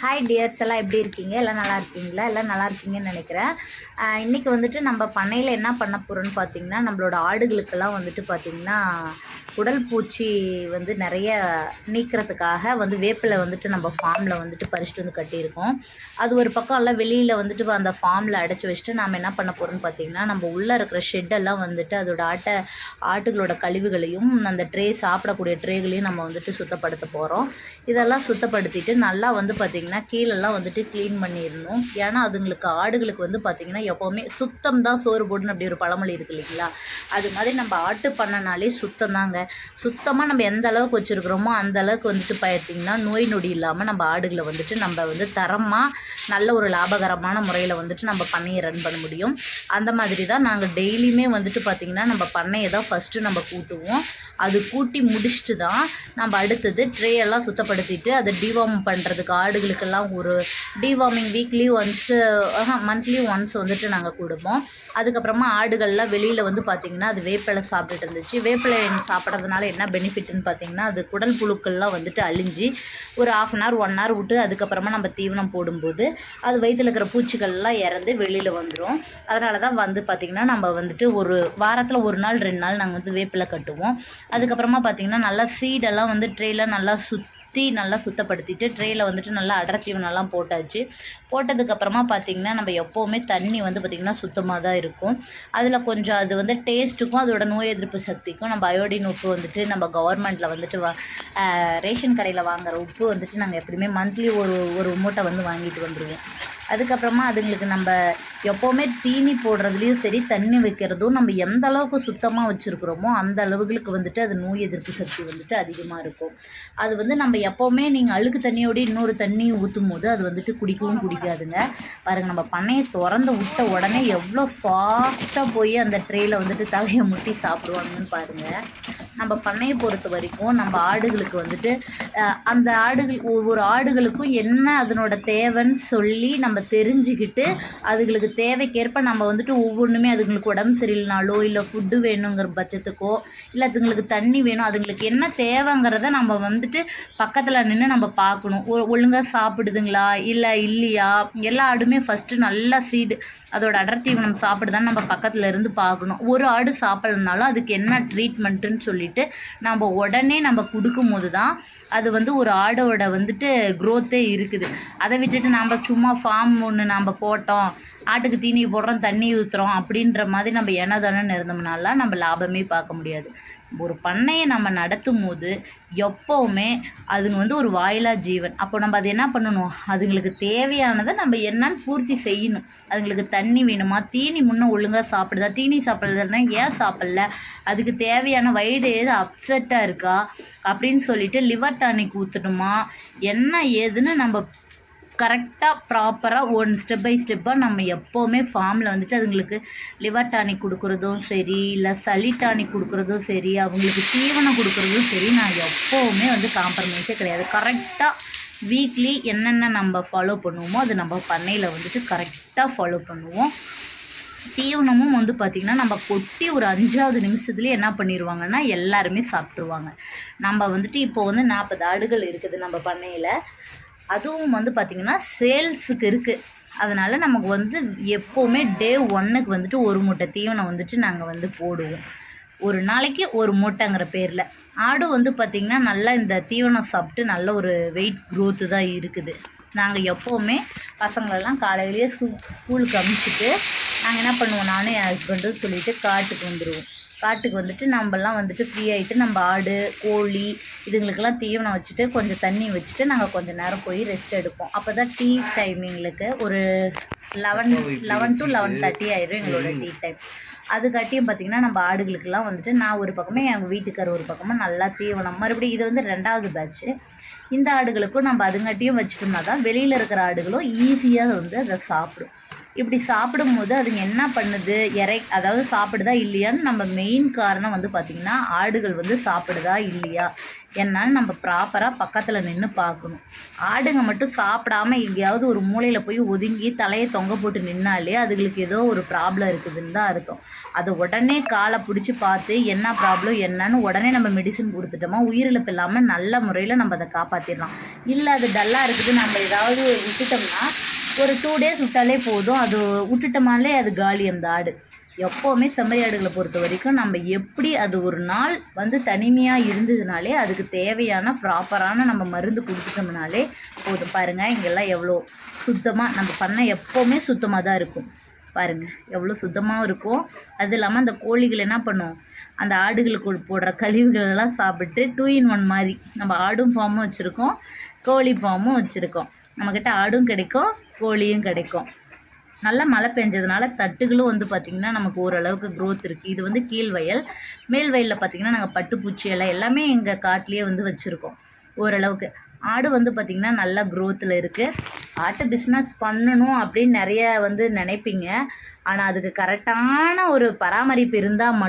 Hi tears எல்லாம் எப்படி இருக்கீங்க? எல்லாம் நல்லா இருக்கீங்களா? எல்லாம் நல்லா இருக்கீங்கன்னு நினைக்கிறேன். இன்றைக்கி வந்துட்டு நம்ம பண்ணையில் என்ன பண்ண போகிறோன்னு பார்த்தீங்கன்னா நம்மளோட ஆடுகளுக்கெல்லாம் வந்துட்டு பார்த்திங்கன்னா உடல் பூச்சி வந்து நிறைய நீக்கிறதுக்காக வந்து வேப்பில் வந்துட்டு நம்ம ஃபார்மில் வந்துட்டு பறிச்சுட்டு வந்து கட்டியிருக்கோம். அது ஒரு பக்கம் எல்லாம் வெளியில் வந்துட்டு அந்த ஃபார்மில் அடைச்சி வச்சுட்டு நாம் என்ன பண்ண போகிறோம்னு பார்த்தீங்கன்னா நம்ம உள்ளே இருக்கிற ஷெட்டெல்லாம் வந்துட்டு அதோட ஆட்டை ஆட்டுகளோட கழிவுகளையும் அந்த ட்ரே சாப்பிடக்கூடிய ட்ரேகளையும் நம்ம வந்துட்டு சுத்தப்படுத்த போகிறோம் இதெல்லாம் சுத்தப்படுத்திட்டு நல்லா வந்து பார்த்திங்கன்னா கீழெல்லாம் வந்துட்டு க்ளீன் பண்ணிடணும். ஏன்னா அதுங்களுக்கு ஆடுகளுக்கு வந்து பார்த்திங்கன்னா எப்போவுமே சுத்தம் தான் சோறு போடுன்னு அப்படி ஒரு பழமொழி இருக்கு இல்லைங்களா? அது மாதிரி நம்ம ஆட்டு பண்ணனாலே சுத்தம் தாங்க. சுத்தமாக நம்ம எந்த அளவுக்கு வச்சுருக்குறோமோ அந்த அளவுக்கு வந்துட்டு பார்த்திங்கன்னா நோய் நொடி இல்லாமல் நம்ம ஆடுகளை வந்துட்டு நம்ம வந்து தரமாக நல்ல ஒரு லாபகரமான முறையில் வந்துட்டு நம்ம பண்ணையை ரன் பண்ண முடியும். அந்த மாதிரி தான் நாங்கள் டெய்லியுமே வந்துட்டு பார்த்திங்கன்னா நம்ம பண்ணையை தான் ஃபஸ்ட்டு நம்ம கூட்டுவோம். அது கூட்டி முடிச்சுட்டு தான் நம்ம அடுத்தது ட்ரே எல்லாம் சுத்தப்படுத்திட்டு அதை டிவார்ம் பண்ணுறதுக்கு ஆடுகளுக்கெல்லாம் ஒரு deworming weekly once monthly once வந்துட்டு நாங்கள் கொடுப்போம் அதுக்கப்புறமா ஆடுகள்லாம் வெளியில் வந்து பார்த்திங்கன்னா அது வேப்பிலை சாப்பிட்டுட்டு இருந்துச்சு. வேப்பிலை சாப்பிட்றதுனால என்ன பெனிஃபிட்னு பார்த்திங்கன்னா அது குடல் புழுக்கள்லாம் வந்துட்டு அழிஞ்சு ஒரு half an hour one hour விட்டு அதுக்கப்புறமா நம்ம தீவனம் போடும்போது அது வயிற்றில் இருக்கிற பூச்சிகள்லாம் இறந்து வெளியில் வந்துடும் அதனால தான் வந்து பார்த்திங்கன்னா நம்ம வந்துட்டு ஒரு வாரத்தில் ஒரு நாள் ரெண்டு நாள் நாங்கள் வந்து வேப்பில் கட்டுவோம். அதுக்கப்புறமா பார்த்திங்கன்னா நல்லா சீடெல்லாம் வந்து ட்ரேயில் நல்லா சுற்றி நல்லா சுத்தப்படுத்திட்டு ட்ரேயில் வந்துட்டு நல்லா அடர் போட்டாச்சு. போட்டதுக்கப்புறமா பார்த்திங்கன்னா நம்ம எப்போவுமே தண்ணி வந்து பார்த்திங்கன்னா சுத்தமாக தான் இருக்கும். அதில் கொஞ்சம் அது வந்து டேஸ்ட்டுக்கும் அதோட நோய் எதிர்ப்பு சக்திக்கும் நம்ம அயோடின் உப்பு வந்துட்டு நம்ம கவர்மெண்ட்டில் வந்துட்டு வா ரேஷன் கடையில் வாங்குற உப்பு வந்துட்டு நாங்கள் எப்படியுமே மந்த்லி ஒரு ஒரு மூட்டை வந்து வாங்கிட்டு வந்துடுவோம் அதுக்கப்புறமா அதுங்களுக்கு நம்ம எப்போவுமே தீனி போடுறதுலையும் சரி தண்ணி வைக்கிறதும் நம்ம எந்த அளவுக்கு சுத்தமாக வச்சுருக்குறோமோ அந்த அளவுகளுக்கு வந்துட்டு அது நோய் எதிர்ப்பு சக்தி வந்துட்டு அதிகமாக இருக்கும். அது வந்து நம்ம எப்போவுமே நீங்கள் அழுக்கு தண்ணியோடு இன்னொரு தண்ணி ஊற்றும் போது அது வந்துட்டு குடிக்கவும் குடிக்காதுங்க. பாருங்கள் நம்ம பண்ணையை திறந்து விட்ட உடனே எவ்வளோ ஃபாஸ்ட்டாக போய் அந்த ட்ரேயில் வந்துட்டு தலையை முட்டி சாப்பிடுவாங்கன்னு பாருங்கள் நம்ம பண்ணையை பொறுத்த வரைக்கும் நம்ம ஆடுகளுக்கு வந்துட்டு அந்த ஆடுகள் ஒவ்வொரு ஆடுகளுக்கும் என்ன அதனோட தேவைன்னு சொல்லி நம்ம தெரிஞ்சுக்கிட்டு அதுகளுக்கு தேவைக்கேற்ப நம்ம வந்துட்டு ஒவ்வொன்றுமே அதுங்களுக்கு உடம்பு சரியில்லைனாலோ இல்லை ஃபுட்டு வேணுங்கிற பட்சத்துக்கோ இல்லை அதுங்களுக்கு தண்ணி வேணும் அதுங்களுக்கு என்ன தேவைங்கிறத நம்ம வந்துட்டு பக்கத்தில் நின்று நம்ம பார்க்கணும். ஒ ஒழுங்காக சாப்பிடுதுங்களா இல்லை இல்லையா எல்லா ஆடுமே ஃபஸ்ட்டு நல்லா சீடு அதோட அடர் தீவனம் சாப்பிடுதான்னு நம்ம பக்கத்தில் இருந்து பார்க்கணும். ஒரு ஆடு சாப்பிட்லனாலும் அதுக்கு என்ன ட்ரீட்மெண்ட்டுன்னு சொல்லிட்டு நம்ம உடனே நம்ம கொடுக்கும்போது தான் அது வந்து ஒரு ஆடோட வந்துட்டு க்ரோத்தே இருக்குது. அதை விட்டுட்டு நம்ம சும்மா ஃபார்ம் ஒன்று நம்ம போட்டோம். ஆட்டுக்கு தீனி போடுறோம் தண்ணி ஊற்றுறோம் அப்படின்ற மாதிரி நம்ம எனதானன்னு இருந்தோம்னால நம்ம லாபமே பார்க்க முடியாது. ஒரு பண்ணையை நம்ம நடத்தும் போது எப்போவுமே அதுங்க வந்து ஒரு வாயிலா ஜீவன். அப்போ நம்ம அது என்ன பண்ணணும்? அதுங்களுக்கு தேவையானதை நம்ம என்னன்னு பூர்த்தி செய்யணும். அதுங்களுக்கு தண்ணி வேணுமா? தீனி முன்னே ஒழுங்காக சாப்பிடுதா? தீனி சாப்பிட்றதுனா ஏன் சாப்பிடல? அதுக்கு தேவையான வயிறு ஏது அப்செட்டாக இருக்கா? அப்படின்னு சொல்லிட்டு லிவர் டானிக் ஊற்றணுமா என்ன ஏதுன்னு நம்ம கரெக்டாக ப்ராப்பராக ஒன் ஸ்டெப் பை ஸ்டெப்பாக நம்ம எப்போவுமே ஃபார்மில் வந்துட்டு அதுங்களுக்கு லிவர் டானிக் கொடுக்குறதும் சரி இல்லை சளி டானிக் கொடுக்குறதும் சரி அவங்களுக்கு தீவனம் கொடுக்குறதும் சரி நான் எப்போவுமே வந்து காம்ப்ரமைஸே கிடையாது. கரெக்டாக வீக்லி என்னென்ன நம்ம ஃபாலோ பண்ணுவோமோ அது நம்ம பண்ணையில் வந்துட்டு கரெக்டாக ஃபாலோ பண்ணுவோம். தீவனமும் வந்து பார்த்திங்கன்னா நம்ம கொட்டி ஒரு அஞ்சாவது நிமிஷத்துலேயே என்ன பண்ணிடுவாங்கன்னா எல்லாருமே சாப்பிட்ருவாங்க நம்ம வந்துட்டு இப்போ வந்து நாற்பது ஆடுகள் இருக்குது நம்ம பண்ணையில். அதுவும் வந்து பார்த்திங்கன்னா சேல்ஸுக்கு இருக்குது அதனால் நமக்கு வந்து எப்போவுமே டே ஒன்னுக்கு வந்துட்டு ஒரு மூட்டை தீவனம் வந்துட்டு நாங்கள் வந்து போடுவோம். ஒரு நாளைக்கு ஒரு மூட்டைங்கிற பேரில். ஆடு வந்து பார்த்திங்கன்னா நல்லா இந்த தீவனம் சாப்பிட்டு நல்ல ஒரு வெயிட் க்ரோத்து தான் இருக்குது. நாங்கள் எப்போவுமே பசங்களெல்லாம் காலையிலேயே ஸ்கூ ஸ்கூலுக்கு அனுப்பிச்சிட்டு நாங்கள் என்ன பண்ணுவோம்? நானும் என் ஹஸ்பண்டும் சொல்லிட்டு காட்டுக்கு வந்துடுவோம் காட்டுக்கு வந்துட்டு நம்மலாம் வந்துட்டு ஃப்ரீ ஆகிட்டு நம்ம ஆடு கோழி இதுங்களுக்கெல்லாம் தீவனம் வச்சுட்டு கொஞ்சம் தண்ணி வச்சுட்டு நாங்கள் கொஞ்சம் நேரம் போய் ரெஸ்ட் எடுப்போம். அப்போ தான் டீ டைமிங்களுக்கு ஒரு eleven eleven to eleven thirty ஆயிரும் எங்களோட டீ டைம் அதுக்காட்டியும் பார்த்திங்கன்னா நம்ம ஆடுகளுக்கெல்லாம் வந்துட்டு நான் ஒரு பக்கமே எங்கள் வீட்டுக்கார் ஒரு பக்கமாக நல்லா தீவனம். மறுபடியும் இது வந்து ரெண்டாவது பேட்ச்சு இந்த ஆடுகளுக்கும் நம்ம அதுங்காட்டியும் வச்சுட்டோம்னா தான் வெளியில் இருக்கிற ஆடுகளும் ஈஸியாக வந்து அதை சாப்பிடும். இப்படி சாப்பிடும்போது அதுங்க என்ன பண்ணுது? இறை அதாவது சாப்பிடுதா இல்லையான்னு நம்ம மெயின் காரணம் வந்து பார்த்திங்கன்னா ஆடுகள் வந்து சாப்பிடுதா இல்லையா? என்னால் நம்ம ப்ராப்பராக பக்கத்தில் நின்று பார்க்கணும். ஆடுங்க மட்டும் சாப்பிடாம எங்கேயாவது ஒரு மூலையில் போய் ஒதுங்கி தலையை தொங்க போட்டு நின்னாலே அதுங்களுக்கு ஏதோ ஒரு ப்ராப்ளம் இருக்குதுன்னு தான் அர்த்தம். அதை உடனே காலை பிடிச்சி பார்த்து என்ன ப்ராப்ளம் என்னன்னு உடனே நம்ம மெடிசன் கொடுத்துட்டோமா உயிரிழப்பு இல்லாமல் நல்ல முறையில் நம்ம அதை காப்பாற்றிடலாம் இல்லை அது டல்லாக இருக்குது நம்ம ஏதாவது விட்டுட்டோம்னா ஒரு டூ டேஸ் விட்டாலே போதும். அது விட்டுட்டோமாலே அது காலி அந்த ஆடு. எப்போவுமே செம்மறியாடுகளை பொறுத்த வரைக்கும் நம்ம எப்படி அது ஒரு நாள் வந்து தனிமையாக இருந்ததுனாலே அதுக்கு தேவையான ப்ராப்பரான நம்ம மருந்து கொடுத்துட்டோம்னாலே போதும். பாருங்கள் இங்கெல்லாம் எவ்வளோ சுத்தமாக நம்ம பண்ண எப்போவுமே சுத்தமாக தான் இருக்கும். பாருங்கள் எவ்வளோ சுத்தமாகவும் இருக்கும். அது இல்லாமல் அந்த கோழிகள் என்ன பண்ணும்? அந்த ஆடுகளுக்கு போடுற கழிவுகளெல்லாம் சாப்பிட்டு டூ இன் ஒன் மாதிரி நம்ம ஆடும் ஃபார்மும் வச்சுருக்கோம் கோழி ஃபார்மும் வச்சுருக்கோம். நம்மக்கிட்ட ஆடும் கிடைக்கும் கோழியும் கிடைக்கும். நல்லா மழை பெஞ்சதுனால தட்டுகளும் வந்து பார்த்திங்கன்னா நமக்கு ஓரளவுக்கு க்ரோத் இருக்குது இது வந்து கீழ் வயல். மேல் வயலில் பார்த்திங்கன்னா நாங்கள் பட்டுப்பூச்சி எல்லாம் எல்லாமே எங்கள் காட்டிலேயே வந்து வச்சுருக்கோம். ஓரளவுக்கு. ஆடு வந்து பார்த்திங்கன்னா நல்லா க்ரோத்தில் இருக்குது ஆட்டு பிஸ்னஸ் பண்ணணும் அப்படின்னு நிறைய வந்து நினைப்பீங்க. ஆனால் அதுக்கு கரெக்டான ஒரு பராமரிப்பு இருந்தால் மட்டும்